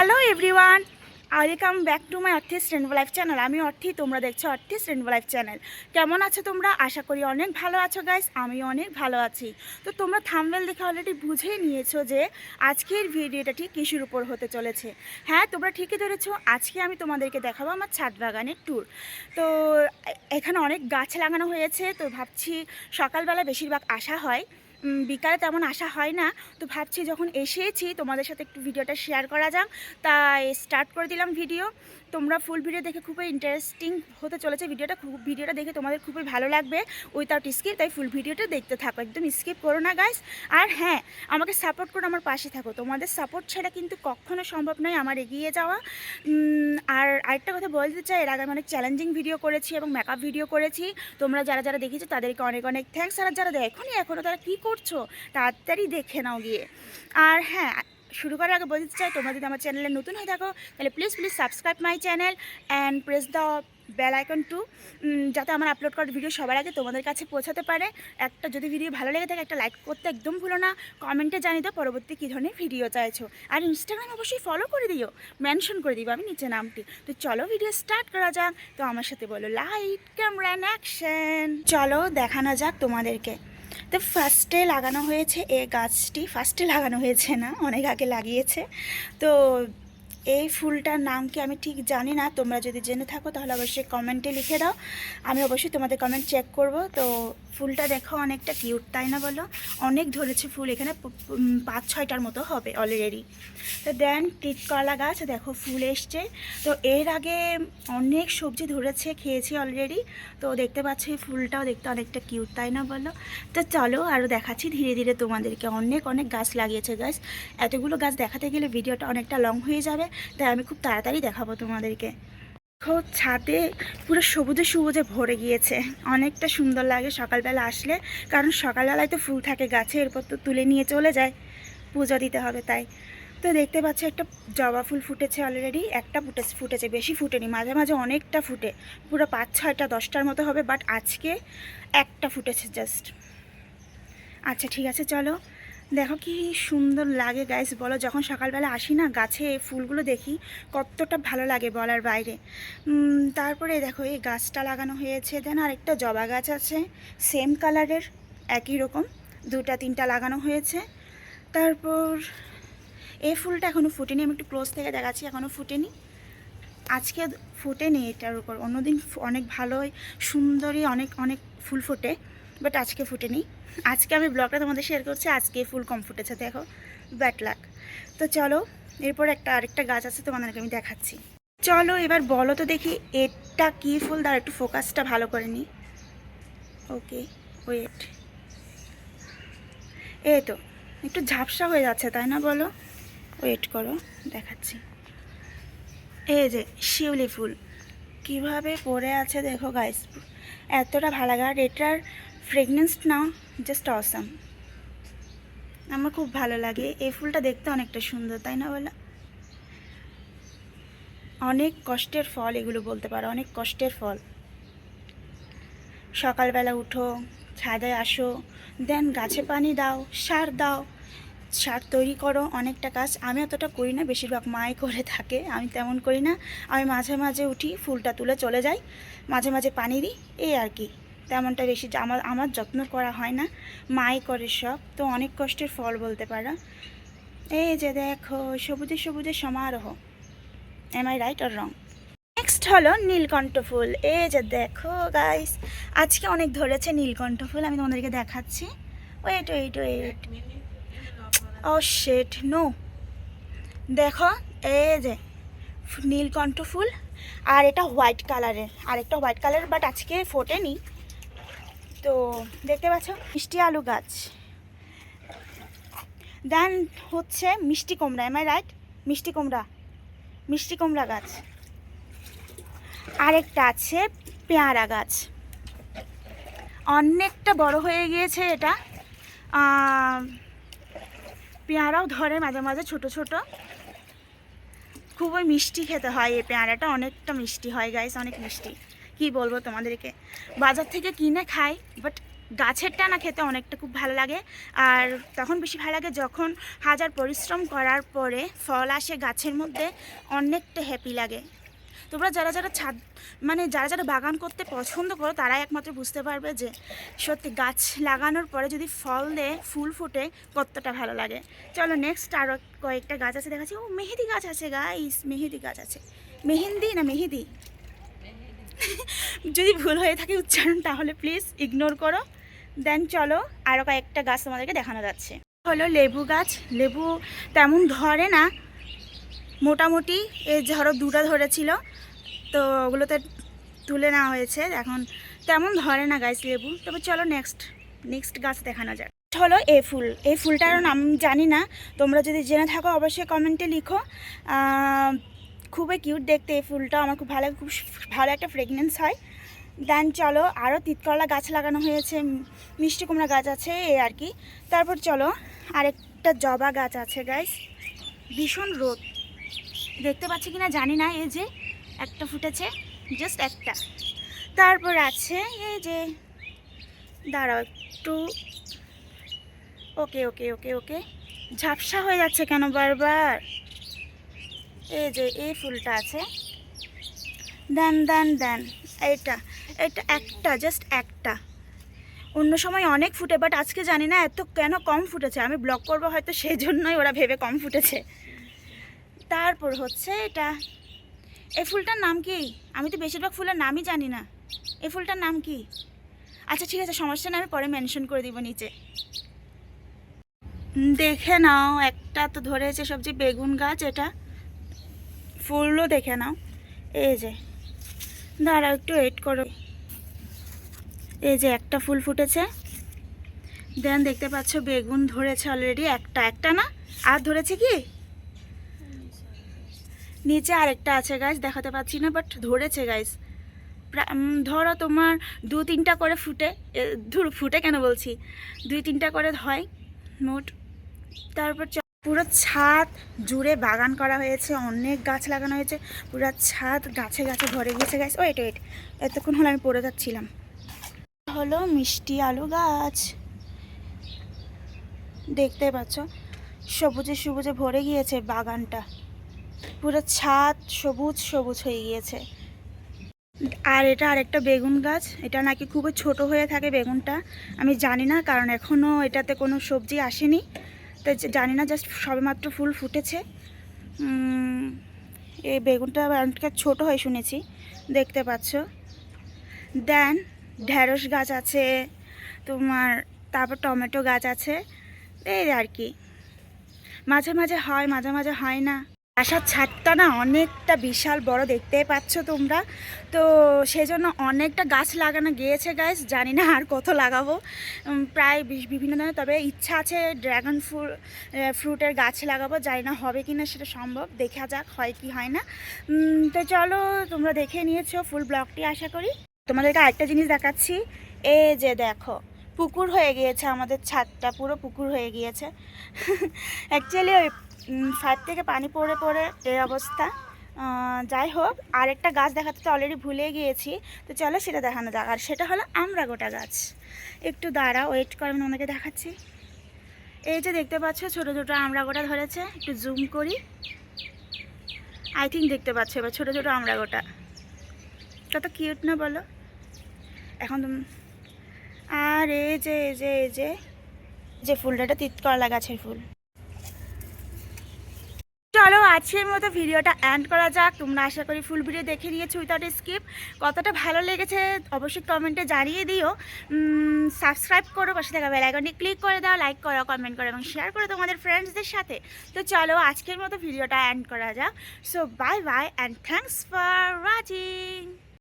Hello everyone welcome back to my Orthi's rainbow life channel আমি worthy, তোমরা দেখছ অর্থিস rainbow life channel কেমন আছো তোমরা? আশা করি অনেক ভালো আছো গাইস আমি অনেক ভালো আছি। তো তোমরা থামবেল দেখে অলরেডি বুঝেই নিয়েছো যে আজকের ভিডিওটা ঠিক কিসের উপর হতে চলেছে। হ্যাঁ তোমরা ঠিকই ধরেছো। আজকে আমি তোমাদেরকে দেখাবো আমার ছাদ বাগানের ট্যুর তো এখানে অনেক গাছ লাগানো হয়েছে। তো ভাবছি সকালবেলা বেশিরভাগ আসা হয়। বিকালে তেমন আসা হয় না। তো ভাবছি যখন এসেছি, তোমাদের সাথে একটু ভিডিওটা শেয়ার করা যাক। তাই স্টার্ট করে দিলাম ভিডিও তোমরা ফুল ভিডিও দেখে খুবই ইন্টারেস্টিং হতে চলেছে ভিডিওটা খুব ভিডিওটা দেখে তোমাদের খুবই ভালো লাগবে উইথাউট স্কিপ তাই ফুল ভিডিওটা দেখতে থাকো, একদম স্কিপ করো না গাইস আর হ্যাঁ আমাকে সাপোর্ট করো, আমার পাশে থাকো। তোমাদের সাপোর্ট ছাড়া কিন্তু কখনো সম্ভব নয় আমার এগিয়ে যাওয়া। আর আরেকটা কথা বলতে চাই, এর আগে আমি অনেক চ্যালেঞ্জিং ভিডিও করেছি এবং মেকআপ ভিডিও করেছি। তোমরা যারা যারা দেখেছ, তাদেরকে অনেক অনেক থ্যাঙ্কস আর যারা দেখোনি এখনও তারা কী করছ, তাড়াতাড়ি দেখে নাও গিয়ে। আর হ্যাঁ শুরু করার আগে বলতে চাই, তোমরা যদি আমার চ্যানেলে নতুন হয়ে থাকো, তাহলে please please subscribe my channel and press the bell icon to যাতে আমার আপলোড করার ভিডিও সবার আগে তোমাদের কাছে পৌঁছাতে পারে। একটা যদি ভিডিও ভালো লেগে থাকে, একটা লাইক করতে একদম ভুলো না কমেন্টে জানিয়ে দাও পরবর্তী কী ধরনের ভিডিও চাইছো। আর ইনস্টাগ্রাম অবশ্যই ফলো করে দিও মেনশন করে দিও আমি নিচে নামটি। তো চলো ভিডিও স্টার্ট করা যাক। তো আমার সাথে বলো লাইট ক্যামেরা অ্যাকশন চলো দেখানো যাক তোমাদেরকে। তো ফার্স্টে লাগানো হয়েছে এ গাছটি। ফার্স্টে লাগানো হয়েছে না অনেক আগে লাগিয়েছে। তো এই ফুলটার নাম কি আমি ঠিক জানি না? তোমরা যদি জেনে থাকো তাহলে অবশ্যই কমেন্টে লিখে দাও। আমি অবশ্যই তোমাদের কমেন্ট চেক করব। তো ফুলটা দেখো অনেকটা কিউট তাই না বলো? অনেক ধরেছে ফুল, এখানে পাঁচ ছয়টার মতো হবে অলরেডি তো দেন টিটকলা গাছ, দেখো ফুল এসছে। তো এর আগে অনেক সবজি ধরেছে, খেয়েছি অলরেডি তো দেখতে পাচ্ছি ফুলটাও দেখতে অনেকটা কিউট তাই না বলো? তো চলো আরও দেখাচ্ছি ধীরে ধীরে তোমাদেরকে। অনেক অনেক গাছ লাগিয়েছে গাছ এতগুলো গাছ দেখাতে গেলে ভিডিওটা অনেকটা লং হয়ে যাবে। তাই আমি খুব তাড়াতাড়ি দেখাবো তোমাদেরকে। দেখো, ছাদে পুরো সবুজে সবুজে ভরে গিয়েছে। অনেকটা সুন্দর লাগে সকালবেলা আসলে, কারণ সকালবেলায় তো ফুল থাকে গাছে, এরপর তো তুলে নিয়ে চলে যায়। পূজা দিতে হবে তাই। তো দেখতে পাচ্ছ, একটা জবা ফুল ফুটেছে অলরেডি একটা ফুটে, ফুটেছে, বেশি ফুটেনি, মাঝে মাঝে অনেকটা ফুটে। পুরো পাঁচ ছয়টা, দশটার মতো হবে বাট আজকে একটা ফুটেছে জাস্ট আচ্ছা ঠিক আছে, চলো। দেখো কি সুন্দর লাগে গাইস বলো, যখন সকালবেলা আসি না, গাছে ফুলগুলো দেখি, কতটা ভালো লাগে বলার বাইরে। তারপরে দেখো, এই গাছটা লাগানো হয়েছে। দেন আরেকটা জবা গাছ আছে সেম কালারের একই রকম। দুটা তিনটা লাগানো হয়েছে। তারপর, এই ফুলটা এখনও ফুটেনি। আমি একটু ক্লোজ থেকে দেখাচ্ছি এখনও ফুটেনি। আজকে ফুটেনি এটার উপর। অন্যদিন অনেক ভালোই সুন্দরী অনেক অনেক ফুল ফোটে বাট আজকে ফুটেনি। আজকে আমি ব্লগটা তোমাদের শেয়ার করছি। আজকে ফুল কম ফুটেছে দেখো। ব্যাট লাক তো চলো, এরপর একটা আরেকটা গাছ আছে তোমাদেরকে আমি দেখাচ্ছি। চলো, এবার বলো তো দেখি এটা কী ফুল? তার একটু ফোকাসটা ভালো করে নি। ওকে ওয়েট এই তো, একটু ঝাপসা হয়ে যাচ্ছে, তাই না বলো? ওয়েট করো, দেখাচ্ছি। এই যে, শিউলি ফুল। কীভাবে পড়ে আছে দেখো গাইস এতটা ভালো আর এটার ফ্রেগনেন্স না জাস্ট অসাম আমার খুব ভালো লাগে। এই ফুলটা দেখতে অনেকটা সুন্দর, তাই না বলো? অনেক কষ্টের ফল এগুলো বলতে পারো, অনেক কষ্টের ফল। সকালবেলা উঠো, ছাদে আসো দেন গাছে পানি দাও, সার দাও, সার তৈরি করো, অনেকটা কাজ। আমি অতটা করি না, বেশিরভাগ মাই করে থাকে, আমি তেমন করি না। আমি মাঝে মাঝে উঠি, ফুলটা তুলে চলে যাই, মাঝে মাঝে পানি দিই, এই আর কি। তেমনটা বেশি আমার আমার যত্ন করা হয় না। মাই করে সব। তো অনেক কষ্টের ফল বলতে পারো। এই যে দেখো, সবুজে সবুজে সমারোহ। Am I right or wrong next হলো নীলকণ্ঠ ফুল। এই যে দেখো গাইস আজকে অনেক ধরেছে নীলকণ্ঠ ফুল। আমি তোমাদেরকে দেখাচ্ছি। ওয়েট ওয়েট ওয়েট ও শেট নো দেখো, এই যে নীলকণ্ঠ ফুল। আর এটা হোয়াইট কালারের আর একটা হোয়াইট কালারের বাট আজকে ফোটেনি। তো দেখতে পাচ্ছ, মিষ্টি আলু গাছ। দেন হচ্ছে মিষ্টি কুমড়া এম আই রাইট মিষ্টি কুমড়া মিষ্টি কুমড়া গাছ। আরেকটা আছে পেয়ারা গাছ। অনেকটা বড় হয়ে গিয়েছে এটা। পেয়ারাও ধরে মাঝে মাঝে ছোট ছোট। খুবই মিষ্টি খেতে হয় এই পেয়ারাটা, অনেকটা মিষ্টি হয় গাইস অনেক মিষ্টি। কি বলব তোমাদেরকে? বাজার থেকে কিনে খাই বাট গাছেরটা না খেতে অনেকটা খুব ভালো লাগে। আর তখন বেশি ভালো লাগে যখন হাজার পরিশ্রম করার পরে ফল আসে গাছের মধ্যে, অনেকটা হ্যাপি লাগে। তোমরা যারা যারা ছাদ মানে যারা যারা বাগান করতে পছন্দ করো, তারাই একমাত্র বুঝতে পারবে যে সত্যি গাছ লাগানোর পরে যদি ফল দেয়, ফুল ফুটে, কতটা ভালো লাগে। চলো নেক্সট আরও কয়েকটা গাছ আছে দেখাচ্ছি। ও, মেহেদি গাছ আছে গাইস মেহেদি গাছ আছে। মেহেন্দি না মেহেদি? যদি ভুল হয়ে থাকে উচ্চারণ, তাহলে প্লিজ ইগনোর করো। দেন চলো আরও কয়েকটা গাছ তোমাদেরকে দেখানো যাচ্ছে। হলো লেবু গাছ। লেবু তেমন ধরে না। মোটামুটি এই ধরো দুটা ধরেছিল। তো ওগুলোতে তুলে নেওয়া হয়েছে। এখন তেমন ধরে না গাছ লেবু। তবে চলো নেক্সট নেক্সট গাছ দেখানো যাক। হলো এ ফুল। এই ফুলটার নাম জানি না। তোমরা যদি জেনে থাকো, অবশ্যই কমেন্টে লিখো। খুবই কিউট দেখতে এই ফুলটা। আমার খুব ভালো খুব ভালো একটা ফ্রেগনেন্স হয়। দেন চলো আরও তিতকলা গাছ লাগানো হয়েছে মিষ্টি কুমড়া গাছ আছে এই আর কি। তারপর চলো, আরেকটা জবা গাছ আছে গাইস ভীষণ রোদ। দেখতে পাচ্ছি কিনা জানি না, এই যে একটা ফুটেছে জাস্ট একটা। তারপর আছে, এই যে, দাঁড়াও একটু। ওকে ওকে ওকে ওকে ঝাপসা হয়ে যাচ্ছে কেন বারবার? এই যে এই ফুলটা আছে। দেন দেন দেন, এইটা এটা একটা জাস্ট একটা। অন্য সময় অনেক ফুটে বাট আজকে জানি না এত কেন কম ফুটেছে। আমি ব্লক করব হয়তো সেই জন্যই ওরা ভেবে কম ফুটেছে। তারপর হচ্ছে এটা। এই ফুলটার নাম কি? আমি তো বেশিরভাগ ফুলের নামই জানি না। এই ফুলটার নাম কি? আচ্ছা ঠিক আছে, সমস্যা নেই, আমি পরে মেনশন করে দিব নিচে। দেখে নাও, একটা তো ধরেছে সবজি, বেগুন গাছ, এটা। ফুলও দেখে নাও। এই যে, দাঁড়াও একটু ওয়েট করো। এই যে একটা ফুল ফুটেছে। দেন দেখতে পাচ্ছ বেগুন ধরেছে অলরেডি একটা। একটা না? আর ধরেছে কি? নিচে আরেকটা আছে গাছ দেখাতে পাচ্ছি না বাট ধরেছে গাইস ধরো তোমার দু তিনটা করে ফুটে ধুর, ফুটে কেন বলছি? দুই তিনটা করে হয়, মোট। তারপর পুরো ছাদ জুড়ে বাগান করা হয়েছে, অনেক গাছ লাগানো হয়েছে, পুরো ছাদ গাছে গাছে ভরে গিয়েছে গাছ ওয়েট ওয়েট, এতক্ষণ হলো আমি পড়ে যাচ্ছিলাম। হলো মিষ্টি আলু গাছ। দেখতে পাচ্ছ, সবুজে সবুজে ভরে গিয়েছে বাগানটা। পুরো ছাদ সবুজ সবুজ হয়ে গিয়েছে। আর এটা আরেকটা বেগুন গাছ। এটা নাকি খুবই ছোট হয়ে থাকে বেগুনটা। আমি জানি না, কারণ এখনও এটাতে কোনো সবজি আসেনি। তো জানি না জাস্ট সবেমাত্র ফুল ফুটেছে। এই বেগুনটা অনেকটা ছোট হয় শুনেছি, দেখতে পাচ্ছ। দেন ঢ্যাঁড়স গাছ আছে, তোমার তারপর টমেটো গাছ আছে, এই আর কি। মাঝে মাঝে হয়, মাঝে মাঝে হয় না। আসার ছাদটা না অনেকটা বিশাল বড় দেখতেই পাচ্ছ তোমরা। তো সেজন্য অনেকটা গাছ লাগানো গিয়েছে গাছ জানি না আর কত লাগাবো। প্রায় বিভিন্ন ধরনের, তবে ইচ্ছা আছে ড্রাগন ফ্রুট ফ্রুটের গাছ লাগাবো, জানি না হবে কি না সেটা সম্ভব, দেখা যাক হয় কি হয় না। তো চলো, তোমরা দেখে নিয়েছো ফুল ব্লগটি আশা করি। তোমাদেরকে আরেকটা জিনিস দেখাচ্ছি এ যে দেখো, পুকুর হয়ে গিয়েছে আমাদের ছাদটা, পুরো পুকুর হয়ে গিয়েছে। অ্যাকচুয়ালি ওই ছাদ থেকে পানি পড়ে পড়ে এই অবস্থা। যাই হোক, আরেকটা গাছ দেখাতে তো অলরেডি ভুলে গিয়েছি। তো চলো সেটা দেখানো যাক। আর সেটা হলো আমরা গোটা গাছ। একটু দাঁড়া ওয়েট করে, আমি তোমাদেরকে দেখাচ্ছি। এই যে দেখতে পাচ্ছ, ছোটো ছোটো আমরা গোটা ধরেছে। একটু জুম করি। আই থিঙ্ক দেখতে পাচ্ছ, এবার ছোটো ছোটো আমরা গোটা। কত কিউট না বলো। এখন আর এই যে এই যে এই যে যে ফুলটা তিতকরলা গাছের ফুল। চলো আজকের মতো ভিডিওটা অ্যান্ড করা যাক। তোমরা আশা করি ফুল ভিডিও দেখে নিয়েছো উইথাউট স্কিপ কতটা ভালো লেগেছে অবশ্যই কমেন্টে জানিয়ে দিও। সাবস্ক্রাইব করো, পাশে থাকা বেলাইকনটি ক্লিক করে দাও লাইক করো কমেন্ট করো এবং শেয়ার করো তোমাদের ফ্রেন্ডসদের সাথে। তো চলো আজকের মতো ভিডিওটা অ্যান্ড করা যাক। So bye bye and thanks for watching